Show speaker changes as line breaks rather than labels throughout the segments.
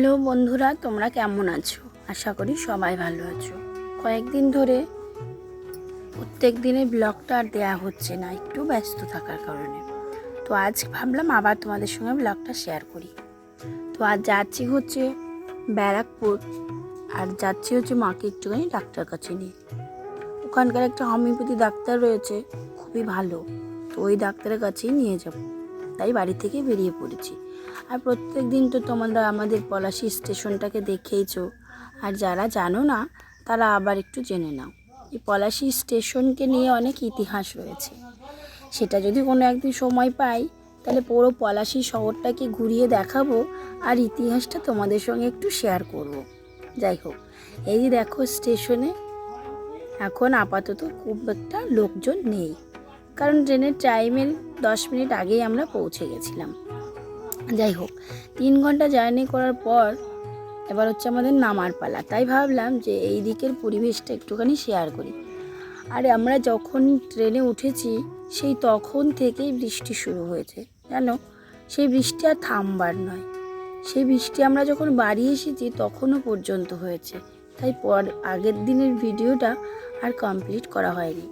Hello বন্ধুরা, তোমরা কেমন আছো? আশা করি সবাই ভালো আছো। কয়েকদিন ধরে প্রত্যেক দিনের ব্লগটা আর দেওয়া হচ্ছে না, একটু ব্যস্ত থাকার কারণে। তো আজ ভাবলাম আবার তোমাদের সঙ্গে ব্লগটা শেয়ার করি। তো আজ যাচ্ছি হচ্ছে ব্যারাকপুর, আর যাচ্ছি হচ্ছে মাকে একটুখানি ডাক্তার কাছে নিয়ে। ওখানকার একটা হোমিওপ্যাথি ডাক্তার রয়েছে, খুবই ভালো। তো ওই ডাক্তারের কাছেই নিয়ে যাব। তাই বাড়ি থেকে বেরিয়ে পড়েছি। আর প্রত্যেক দিন তো তোমরা আমাদের পলাশি স্টেশনটাকে দেখেইছ। আর যারা জানো না, তারা আবার একটু জেনে নাও। এই পলাশি স্টেশনকে নিয়ে অনেক ইতিহাস রয়েছে। সেটা যদি কোনো একদিন সময় পাই, তাহলে পুরো পলাশি শহরটাকে ঘুরিয়ে দেখাবো আর ইতিহাসটা তোমাদের সঙ্গে একটু শেয়ার করব। যাই হোক, এই যে দেখো স্টেশনে, এখন আপাতত খুব একটা লোকজন নেই। কারণ ট্রেনের টাইমের দশ মিনিট আগেই আমরা পৌঁছে গেছিলাম। যাই হোক, তিন ঘণ্টা জার্নি করার পর এবার হচ্ছে আমাদের নামার পালা। তাই ভাবলাম যে এই দিকের পরিবেশটা একটুখানি শেয়ার করি। আর আমরা যখন ট্রেনে উঠেছি, সেই তখন থেকেই বৃষ্টি শুরু হয়েছে, জানো? সেই বৃষ্টি আর থামবার নয়। সেই বৃষ্টি আমরা যখন বাড়ি এসেছি, তখনও পর্যন্ত হয়েছে। তাই পর, আগের দিনের ভিডিওটা আর কমপ্লিট করা হয়নি।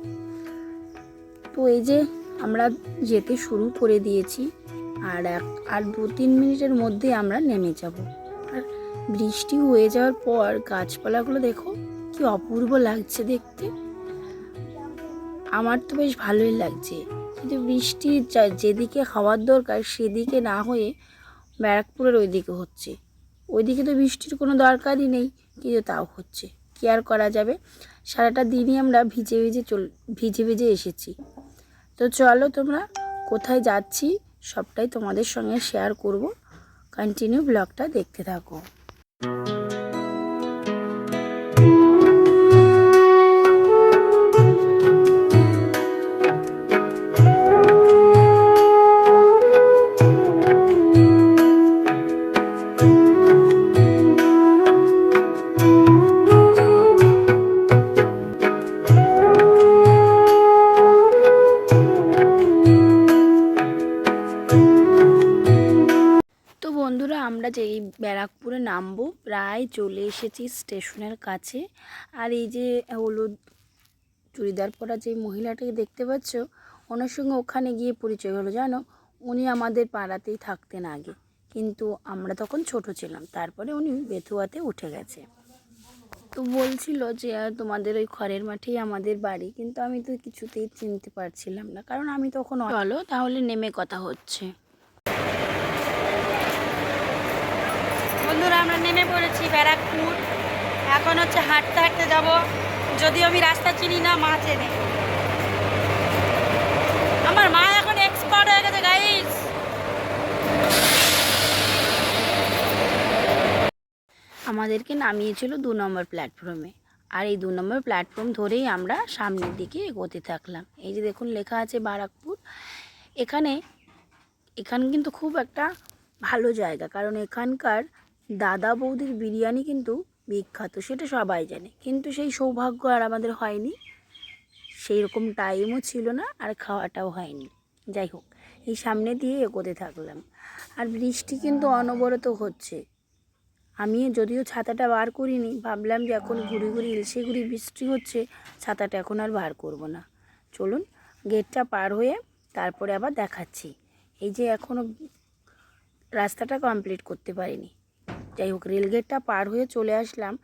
তো এই যে আমরা যেতে শুরু করে দিয়েছি আর এক, আর দু তিন মিনিটের মধ্যে আমরা নেমে যাব। আর বৃষ্টি হয়ে যাওয়ার পর গাছপালাগুলো দেখো, কি অপূর্ব লাগছে দেখতে। আমার তো বেশ ভালোই লাগছে। কিন্তু বৃষ্টি যেদিকে হওয়ার দরকার সেদিকে না হয়ে ব্যারাকপুরের ওইদিকে হচ্ছে। ওইদিকে তো বৃষ্টির কোনো দরকারই নেই, কিন্তু তাও হচ্ছে। কি আর করা যাবে? সারাটা দিনই আমরা ভিজে ভিজে চল, ভিজে ভিজে এসেছি। তো চলো তোমরা কোথায় যাচ্ছি? সবটাই তোমাদের সঙ্গে শেয়ার করব। কন্টিনিউ ব্লগটা দেখতে থাকো। বন্ধুরা, আমরা যে এই ব্যারাকপুরে নামবো, প্রায় চলে এসেছি স্টেশনের কাছে। আর এই যে হলুদ চুড়িদার পরা যে মহিলাটাকে দেখতে পাচ্ছ, ওনার সঙ্গে ওখানে গিয়ে পরিচয় হলো, জানো? উনি আমাদের পাড়াতেই থাকতেন আগে। কিন্তু আমরা তখন ছোট ছিলাম, তারপরে উনি বেথুয়াতে উঠে গেছে। তো বলছিল যে তোমাদের ওই খড়ের মাঠেই আমাদের বাড়ি। কিন্তু আমি তো কিছুতেই চিনতে পারছিলাম না, কারণ আমি তখন চলো, তাহলে নেমে কথা হচ্ছে।
বন্ধুরা, আমরা নেমে পড়েছি ব্যারাকপুর। এখন হচ্ছে হাঁটতে হাঁটতে যাব। যদিও আমি রাস্তা চিনি না, মা চেনে। আমার মা এখন এক্সপার্ট হয়ে গেছে গাইস
আমাদেরকে নামিয়েছিল দু নম্বর প্ল্যাটফর্মে আর এই দু নম্বর প্ল্যাটফর্ম ধরেই আমরা সামনের দিকে এগোতে থাকলাম। এই যে দেখুন, লেখা আছে বারাকপুর এখানে এখানে কিন্তু খুব একটা ভালো জায়গা, কারণ এখানকার দাদা বৌদির বিরিয়ানি কিন্তু বিখ্যাত, সেটা সবাই জানে। কিন্তু সেই সৌভাগ্য আর আমাদের হয়নি। সেই রকম টাইমও ছিল না আর খাওয়াটাও হয়নি। যাই হোক, এই সামনে দিয়ে এগোতে থাকলাম। আর বৃষ্টি কিন্তু অনবরত হচ্ছে। আমি যদিও ছাতাটা বার করিনি, ভাবলাম যে এখন ঘুরি ঘুরি ইলশে ঘুরি বৃষ্টি হচ্ছে, ছাতাটা এখন আর বার করব না। চলুন, গেটটা পার হয়ে তারপরে আবার দেখাচ্ছি। এই যে এখনও রাস্তাটা কমপ্লিট করতে পারিনি। যাই হোক রেলগেটটা পার হয়ে চলে আসলাম।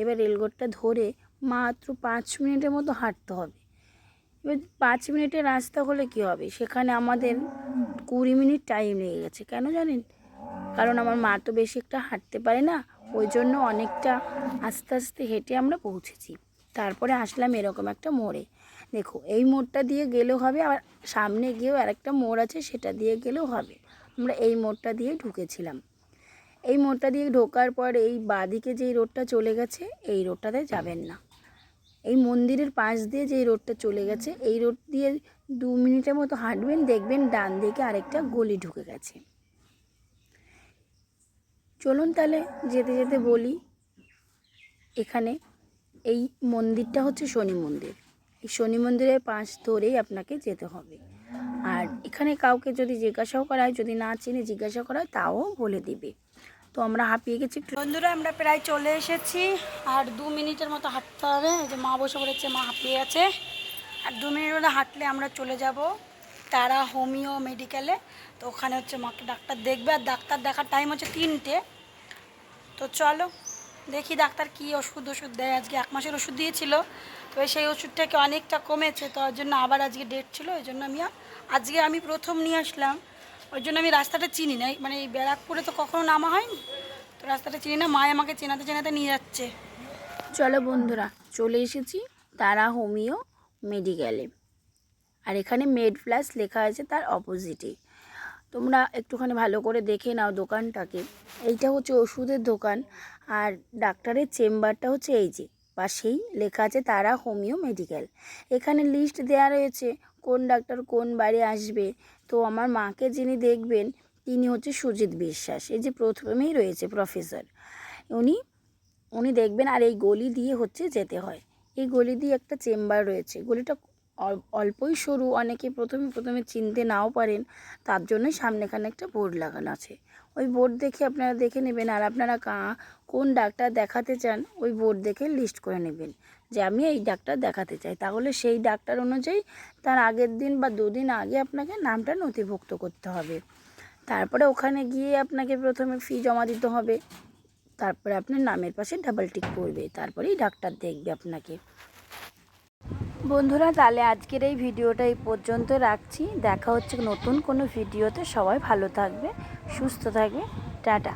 এবার রেলগেটটা ধরে মাত্র পাঁচ মিনিটের মতো হাঁটতে হবে। এবার পাঁচ মিনিটের রাস্তা হলে কি হবে? সেখানে আমাদের কুড়ি মিনিট টাইম লেগে গেছে। কেন জানেন? কারণ আমার মা তো বেশি একটা হাঁটতে পারে না, ওই জন্য অনেকটা আস্তে আস্তে হেঁটে আমরা পৌঁছেছি। তারপরে আসলাম এরকম একটা মোড়ে। দেখো, এই মোড়টা দিয়ে গেলেও হবে, আবার সামনে গিয়েও আরেকটা মোড় আছে, সেটা দিয়ে গেলেও হবে। আমরা এই মোড়টা দিয়ে ঢুকেছিলাম। এই মোড়টা দিয়ে ঢোকার পর এই বাঁদিকে যেই রোডটা চলে গেছে, এই রোডটাতে যাবেন না। এই মন্দিরের পাশ দিয়ে যে রোডটা চলে গেছে, এই রোড দিয়ে দু মিনিটের মতো হাঁটবেন, দেখবেন ডান দিকে আরেকটা গলি ঢুকে গেছে। চলুন তাহলে যেতে যেতে বলি, এখানে এই মন্দিরটা হচ্ছে শনি মন্দির। এই শনি মন্দিরের পাশ ধরেই আপনাকে যেতে হবে। আর এখানে কাউকে যদি জিজ্ঞাসাও করা হয়, যদি না চিনে জিজ্ঞাসা করা হয়, তাও বলে দিবে। তো আমরা হাঁপিয়ে গেছি
বন্ধুরা, আমরা প্রায় চলে এসেছি। আর দু মিনিটের মতো হাঁটতে হবে। যে মা বসে পড়েছে, মা হাঁপিয়ে আছে। আর দু মিনিট মতো হাঁটলে আমরা চলে যাব তারা হোমিও মেডিকেলে। তো ওখানে হচ্ছে মাকে ডাক্তার দেখবে। আর ডাক্তার দেখার টাইম হচ্ছে তিনটে। তো চলো, দেখি ডাক্তার কি ওষুধ ওষুধ দেয়। আজকে এক মাসের ওষুধ দিয়েছিল। তো সেই ওষুধটাকে অনেকটা কমেছে। তো ওর জন্য আবার আজকে ডেট ছিল। ওই জন্য আমি আজকে আমি প্রথম নিয়ে আসলাম। ওই জন্য আমি রাস্তাটা চিনি না। মানে এই ব্যারাকপুরে তো কখনো নামা হয়নি? তো রাস্তাটা চিনি না মা আমাকে চেনাতে চেনাতে নিয়ে যাচ্ছে।
চলো বন্ধুরা, চলে এসেছি তারা হোমিও মেডিকেলে। আর এখানে মেড প্লাস লেখা আছে তার অপোজিটে। তোমরা একটুখানি ভালো করে দেখে নাও দোকানটাকে। এইটা হচ্ছে ওষুধের দোকান, আর ডাক্তারের চেম্বারটা হচ্ছে এই যে, পাশেই লেখা আছে তারা হোমিও মেডিকেল। এখানে লিস্ট দেওয়া রয়েছে কোন ডাক্তার কোন বারে আসবে? তো আমার মাকে যিনি দেখবেন, তিনি হচ্ছে সুজিত বিশ্বাস। এই যে প্রথমেই রয়েছে প্রফেসর উনি উনি দেখবেন আর এই গলি দিয়ে হচ্ছে যেতে হয়। এই গলি দিয়ে একটা চেম্বার রয়েছে। গলিটা অল্পই সরু। অনেকে প্রথমে প্রথমে চিনতে নাও পারেন। তার জন্য সামনেখানে একটা বোর্ড লাগানো আছে। ওই বোর্ড দেখে আপনারা দেখে নেবেন। আর আপনারা কা, কোন ডাক্তার দেখাতে চান, ওই বোর্ড দেখে লিস্ট করে নেবেন। যে আমি এই ডাক্তার দেখাতে চাই। তাহলে সেই ডাক্তার অনুযায়ী তার আগের দিন বা দুদিন আগে আপনাকে নামটা নথিভুক্ত করতে হবে। তারপরে ওখানে গিয়ে আপনাকে প্রথমে ফি জমা দিতে হবে। তারপরে আপনার নামের পাশে ডাবল টিক করবে। তারপরেই ডাক্তার দেখবে আপনাকে। বন্ধুরা, তাহলে আজকের এই ভিডিওটা এই পর্যন্ত রাখছি। দেখা হচ্ছে নতুন কোনো ভিডিওতে। সবাই ভালো থাকবে, সুস্থ থাকবে। টাটা।